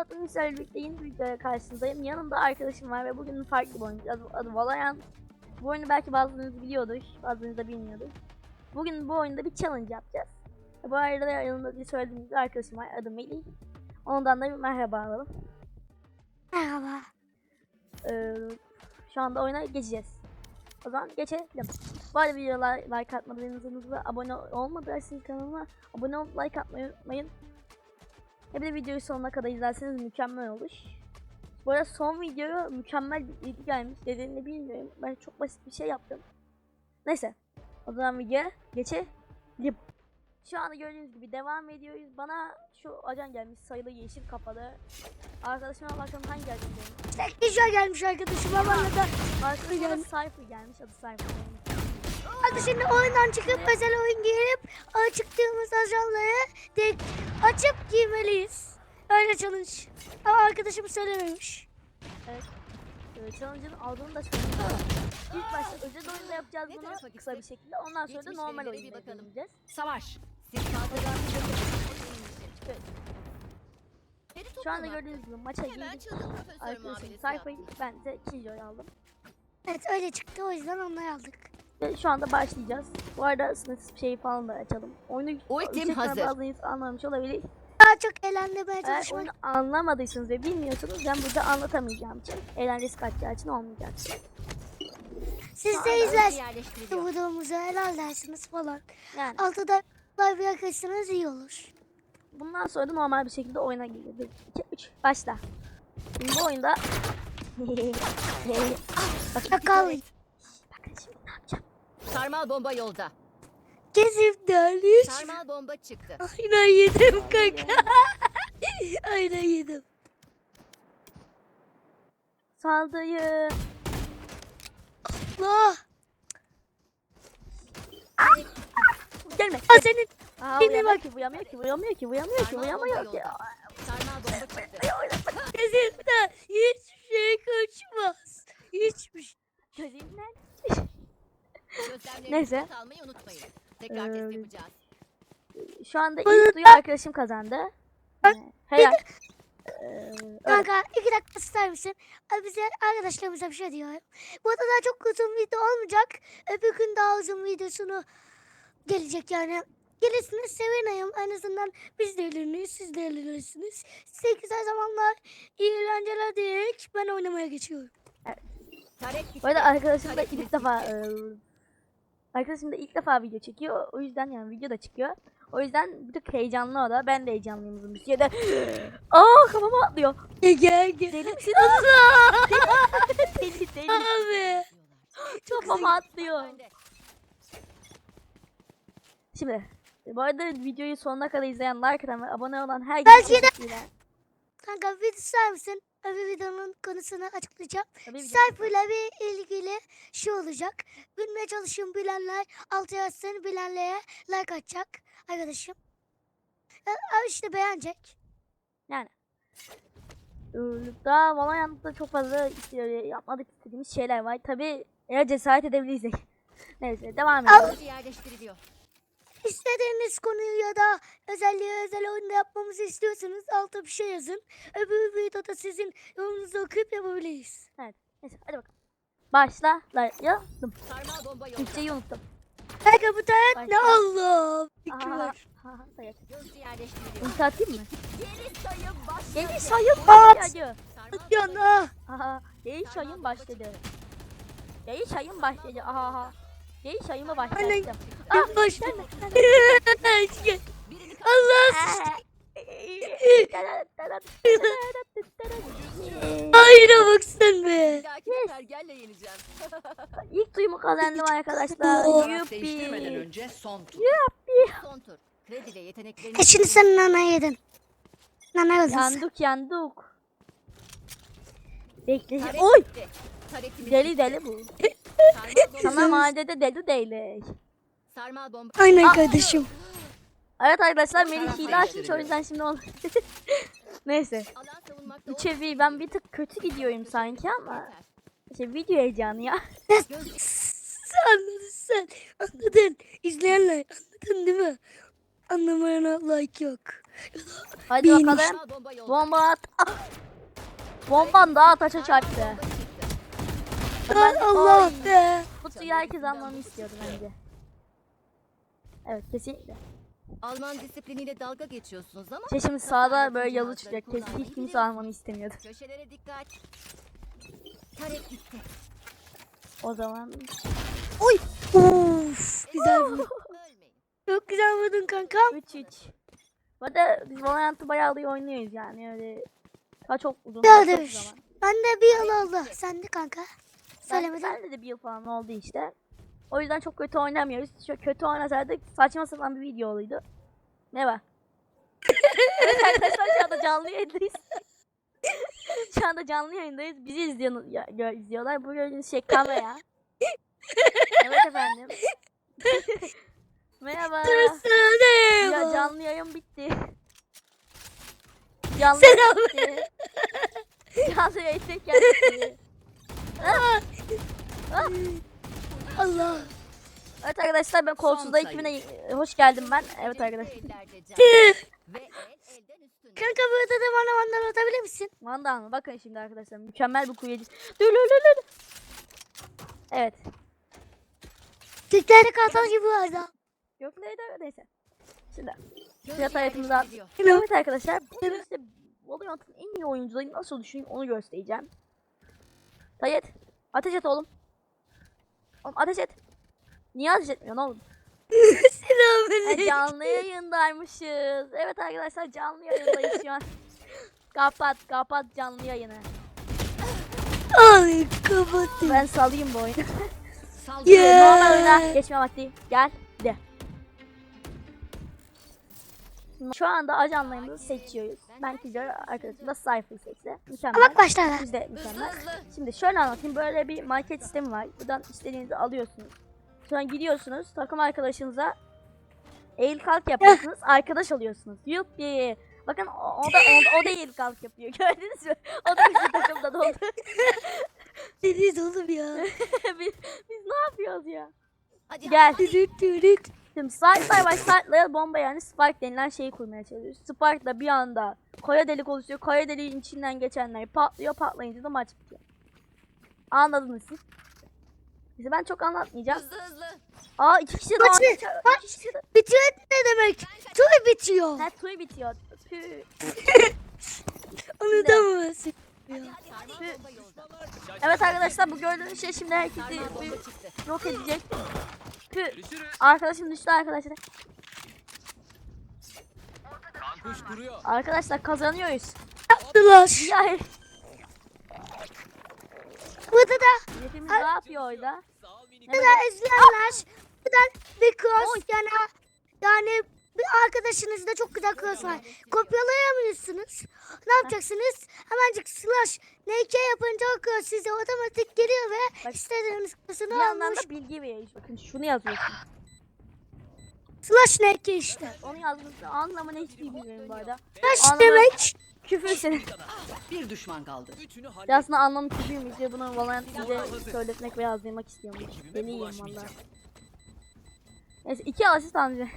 Polat Ünsel'le birlikte yeni bir videoya karşınızdayım. Yanımda arkadaşım var ve bugün farklı bir oyun. Adı, adı Valorant. Bu oyunu belki bazılarınız biliyordur, bazılarınız da bilmiyordur. Bugün bu oyunda bir challenge yapacağız. Bu arada da yanımda bir söylediğim arkadaşım var. Adı Melih. Ondan da bir merhaba alalım. Merhaba. Ee, şu anda oyuna geçeceğiz. O zaman geçelim. Bu arada videoya like atmadığınızı ve abone olmadıysanız kanalıma abone olup like atmayı unutmayın. Bir de videoyu sonuna kadar izlerseniz mükemmel olur. Bu arada son videoya mükemmel bir ilgi gelmiş. Nedenini bilmiyorum. Ben çok basit bir şey yaptım. Neyse. O zaman videoya geçelim. Şu anda gördüğünüz gibi devam ediyoruz. Bana şu ajan gelmiş sayılı yeşil kafalı. Arkadaşıma bakalım hangi ajan gelmiş. Teknolojiye gelmiş arkadaşım ama da. Arkadaşıma gelmiş. Cypher gelmiş. Adı Cypher. Hadi şimdi oyundan çıkıp özel oyun girip çıktığımız ajanları tek açıp giymeliyiz. Öyle challenge. Ama arkadaşım söylememiş. Ee, Challenge'ın aldığını da söyleyeyim. İlk başta özel oyunda yapacağız Ne bunu kısa bir gitsek? şekilde. Ondan sonra da normal bir oyunda bakalım. deneyeceğiz. Savaş. Evet. Şu anda gördüğünüz gibi maça Hemen girdik. çılgın profesör Arkadaşım muamelesi yap. ben de Killjoy aldım. Evet öyle çıktı o yüzden onları aldık. Ve şu anda başlayacağız. Bu arada sınırsız şeyi falan da açalım. Oyunu Ultim hazır. bazı insan anlamış olabilir. Daha çok eğlendirmeye Eğer çalışmak. oyunu anlamadıysanız ve bilmiyorsanız ben burada anlatamayacağım için eğlencesi kaçacağı için olmayacak. Siz de izlersiniz videomuzu helal dersiniz falan. Yani Altıda live yaklaşsanız iyi olur. bundan sonra da normal bir şekilde oyuna giriyor. 1, 2, 3 başla. Şimdi bu oyunda Bakın, Çakal. bakın şimdi ne yapacağım. Sarmal bomba yolda. Gezimden hiç. Sarmal bomba çıktı. Aynen yedim kanka. Aynen yedim. Saldırı. Allah. Gelme. Aa, senin Aa, Şimdi bak- ki, uyamıyor ki, uyamıyor ki, uyamıyor ki, Sarmal uyamıyor bomba ki. Sarmal bomba çıktı. gezimden hiçbir şey kaçmaz. Hiçbir şey. Gözümden. Neyse. not almayı unutmayın. Tekrar Ee, test yapacağız. Şu anda ilk duyu arkadaşım kazandı. Helal. Ee. Kanka iki dakika ister misin? Abi bize arkadaşlarımıza bir şey diyorum. Bu arada daha çok uzun video olmayacak. Öbür gün daha uzun videosunu gelecek yani. Gelirsiniz sevinirim. En azından biz de eğleniriz, siz de eğlenirsiniz. Size güzel zamanlar, iyi eğlenceler diyerek ben oynamaya geçiyorum. Gitti. Bu arada arkadaşım da ilk defa e, arkadaşım da ilk defa video çekiyor. O yüzden yani video da çıkıyor. O yüzden bir tık heyecanlı o da. Ben de heyecanlıyım uzun bir sürede. Aa kafama atlıyor. Gel gel. Deli misin? deli deli. Abi. Kafama atlıyor. Şimdi bu arada videoyu sonuna kadar izleyen, like atan ve abone olan herkese teşekkürler. Kanka video ister misin? Öbür videonun konusunu açıklayacağım. Sayfayla bir ilgili şey olacak. Bilmeye çalışın bilenler altı yazsın bilenlere like atacak arkadaşım. E, Abi işte beğenecek. Yani. Ee, Daha Valorant'ta çok fazla yapmadık istediğimiz şeyler var. Tabi eğer cesaret edebilirsek. Neyse devam edelim. Yerleştiriliyor. İstediğiniz konuyu ya da özelliği özel oyunda yapmamızı istiyorsanız alta bir şey yazın. Öbür videoda sizin yorumunuzu okuyup yapabiliriz. Neyse hadi bakalım. Başla. La, yazdım. Sarmal bomba. Türkçeyi unuttum. Kanka bu ne. Allah. Fikri var. Ulti atayım mı? Geri sayım başladı. Geri sayım başladı. Sarmal Yana. Aha, geri sayım başladı. Geri sayım başladı. Aha, Geri sayımı başlattım. Ah, Allah. Hayır baksın be. Bir dahaki pergelle yeneceğim. İlk duyumu kazandım arkadaşlar. Taraf değiştirmeden Yuppi. önce son tur. Son tur. Kredi ve yeteneklerini... E şimdi sen nana yedin. Nana yedin. sen. Yandık yandık. Bekle. Oy! Taretimiz Deli deli bu. Sana mahallede deli deli. Sarmal bomba. Aynen Aa, kardeşim. Evet arkadaşlar Melih hile açmış o yüzden şimdi onu... Neyse. Bu ben bir tık kötü gidiyorum sanki ama işte video heyecanı ya. Anladın sen. Anladın. İzleyenler anladın değil mi? Anlamayana like yok. Hadi Bir bakalım. Bomba at. Ah! Bomban daha taşa çarptı. Ben- Allah Ay. be. Bu suyu herkes almamı istiyordu bence. Evet kesinlikle. Alman disipliniyle dalga geçiyorsunuz ama şimdi sağda böyle yazı çıkacak. Kesin hiç kimse almamı istemiyordu. köşelere dikkat. Taret gitti. O zaman Oy. Uf. Güzel vurdun. Çok güzel vurdun kankam. 3-3. Bu arada biz Valorant'ı bayağı iyi oynuyoruz yani öyle. Daha çok uzun. Daha çok dövüş. zaman. Ben de bir yıl oldu. Sen de kanka. Ben, Söylemedin. bende de bir yıl falan oldu işte. O yüzden çok kötü oynamıyoruz. Çok kötü oynasaydık saçma sapan bir video oluydu. Ne var? evet arkadaşlar şu anda canlı yayındayız. şu anda canlı yayındayız. Bizi izliyor, ya, izliyorlar. Bu gördüğünüz şey kamera. evet efendim. Merhaba. Ya canlı yayın bitti. Canlı Selam. bitti. Canlı yayın teker bitti. Allah. Evet arkadaşlar ben kolsuzda ekibine hoş geldim ben. Evet arkadaşlar. Ellerde can. Ve el elden üstün. Kanka burada da bana vandal atabilir misin? Mandal mı? Bakın şimdi arkadaşlar mükemmel bir kuyucu. Dülülülül. Evet. Türklerde kartal gibi vardı. Yok neydi neyse. Şimdi fiyat hayatımıza. Evet arkadaşlar bugün size Valorant'ın en iyi oyuncuları nasıl düşünün onu göstereceğim. Tayyet ateş et oğlum. Oğlum ateş et. Niye ateş etmiyorsun oğlum? Selamünaleyküm. canlı yayındaymışız. Evet arkadaşlar canlı yayındayız şu an. kapat kapat canlı yayını. Ay kapattım. Ben salayım bu oyunu. Saldırı. Yeah. Normal oyuna geçme vakti. Gel Şu anda ajanlarımızı seçiyoruz. Ben Killjoy arkadaşım da Cypher'ı seçti. Mükemmel. Bak başlarlar. Biz de mükemmel. Şimdi şöyle anlatayım. Böyle bir market sistemi var. Buradan istediğinizi alıyorsunuz. Sonra gidiyorsunuz takım arkadaşınıza eğil kalk yapıyorsunuz. arkadaş oluyorsunuz. Yuppi. Bakın o, o da o, o da eğil kalk yapıyor. Gördünüz mü? O da bizim takımda oldu. Deniz oğlum ya. biz, biz ne yapıyoruz ya? Hadi Gel. Dürüt dürüt. Şimdi side by side'la bomba yani Spark denilen şeyi kurmaya çalışıyoruz. Spark da bir anda kaya delik oluşuyor. Kaya deliğin içinden geçenler patlıyor. Patlayınca da maç bitiyor. Anladınız siz. İşte ben çok anlatmayacağım. Hızlı hızlı. Aa iki kişi daha. ne? İki kişi de. Bitiyor ne demek? Tur bitiyor. Ha tuy bitiyor. Unutamazsın. Sarmal bomba yolda. Evet arkadaşlar bu gördüğünüz şey şimdi herkesi yok edecek. Tüh. Arkadaşım düştü arkadaşlar. Arkadaşlar kazanıyoruz. Yaptılar. Ya Burada da hepimiz ne yapıyor orada? Burada izleyenler. Buradan bir cross yani yani bir arkadaşınızda çok güzel cross var. Kopyalayamıyorsunuz. Ne yapacaksınız? Hemencik slash NK yapınca o cross size otomatik geliyor ve Bak, istediğiniz Bir cross'unu yandan almış. da bilgi veriyoruz. Bakın şunu yazıyorsun. Slash NK işte. Onu yazdığınızda anlamını hiç bilmiyorum bu arada. Slash Anladım. demek. Küfür senin. Bir düşman kaldı. Ya aslında anlamı küfürmüş diye bunu Valorant size söyletmek ve yazdırmak istiyorum. Deliyim valla. Neyse iki asist anca.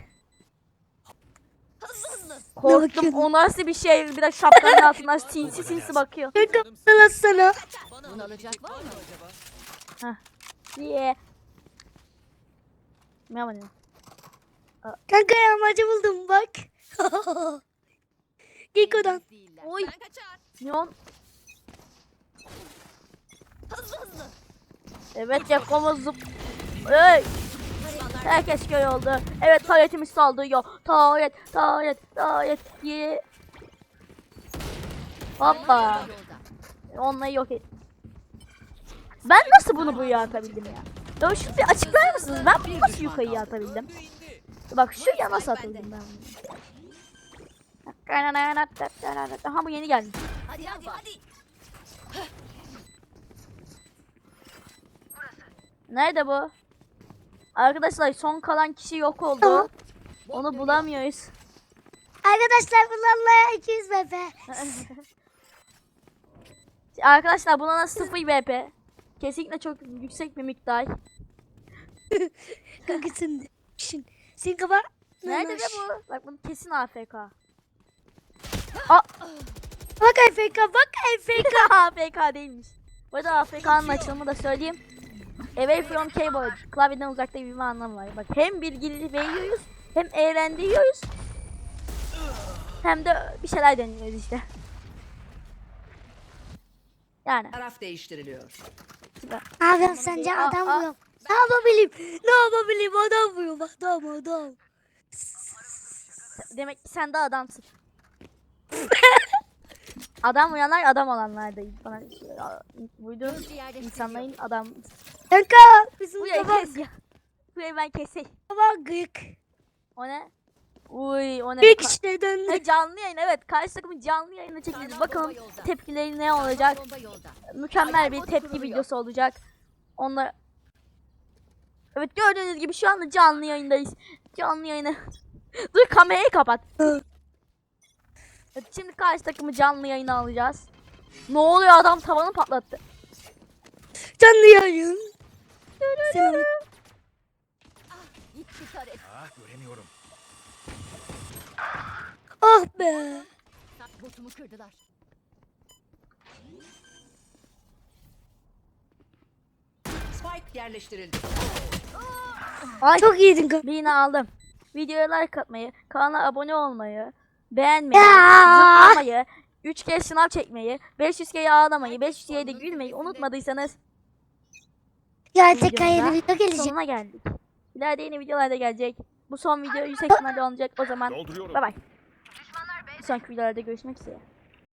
Korktum o nasıl bir şey bir de şapkanın altından sinsi sinsi bakıyor. Kanka sana sana. Bunu alacak var mı? acaba? Diye. Ne yapayım? Kanka yağmacı buldum bak. Değiller. Oy. Neon. Hızlı hızlı. Evet yakamız zıp. Hey. Herkes köy oldu. Evet taretimiz saldırıyor. Taret, taret, taret. Ye. Hoppa. Onları yok et. Ben nasıl bunu buraya atabildim ya? Ya şunu bir açıklar mısınız? Ben bunu nasıl yukarıya atabildim? Bak şuraya nasıl atabildim ben bunu? Ha bu yeni geldi. Hadi hadi hadi. Nerede bu? Arkadaşlar son kalan kişi yok oldu. Onu bulamıyoruz. Arkadaşlar bunlarla 200 BP. Arkadaşlar buna da 0 BP. Kesinlikle çok yüksek bir miktar. Kanka sen. Şimdi. Senin kafa. Nerede de bu? Bak bunu kesin AFK. Bak AFK bak AFK. AFK değilmiş. Bu arada AFK'nın açılımı da söyleyeyim. Away from keyboard. Klavyeden uzakta bir anlamı var. Bak hem bilgili veriyoruz hem eğlendiriyoruz. Hem de bir şeyler deniyoruz işte. Yani. Taraf değiştiriliyor. Abi sence Aa, adam aa. vuruyorum. Ne yapabilirim? Ne yapabilirim? Adam vuruyorum. Adam adam. Demek ki sen de adamsın. adam uyanlar adam olanlar değil. Bana yerde insanların adam. Kanka bizim Bu ya baba, kes ya. Bu ya ben keseyim. baba gık. O ne? Uy o ne? Gık işte döndü. Ha, canlı yayın evet. Karşı takımın canlı yayını çekeceğiz. Bakalım tepkileri ne olacak? Mükemmel bir tepki videosu olacak. Onlar Evet gördüğünüz gibi şu anda canlı yayındayız. Canlı yayını. Dur kamerayı kapat. Evet, şimdi karşı takımı canlı yayına alacağız. Ne oluyor adam tavanı patlattı. Canlı yayın. Taret. Ah göremiyorum. Ah be. Botumu kırdılar. Spike yerleştirildi. Ay Çok iyiydin kanka. birini aldım. Videoya like atmayı, kanala abone olmayı, beğenmeyi, zıplamayı, 3 kez sınav çekmeyi, 500 kere ağlamayı, 500 kere de gülmeyi unutmadıysanız Gerçek videomuzda hayırlı video gelecek. sonuna geldik. İleride yeni videolar da gelecek. Bu son video yüksek ihtimalle olacak. O zaman bay bay. Bir sonraki videolarda görüşmek üzere.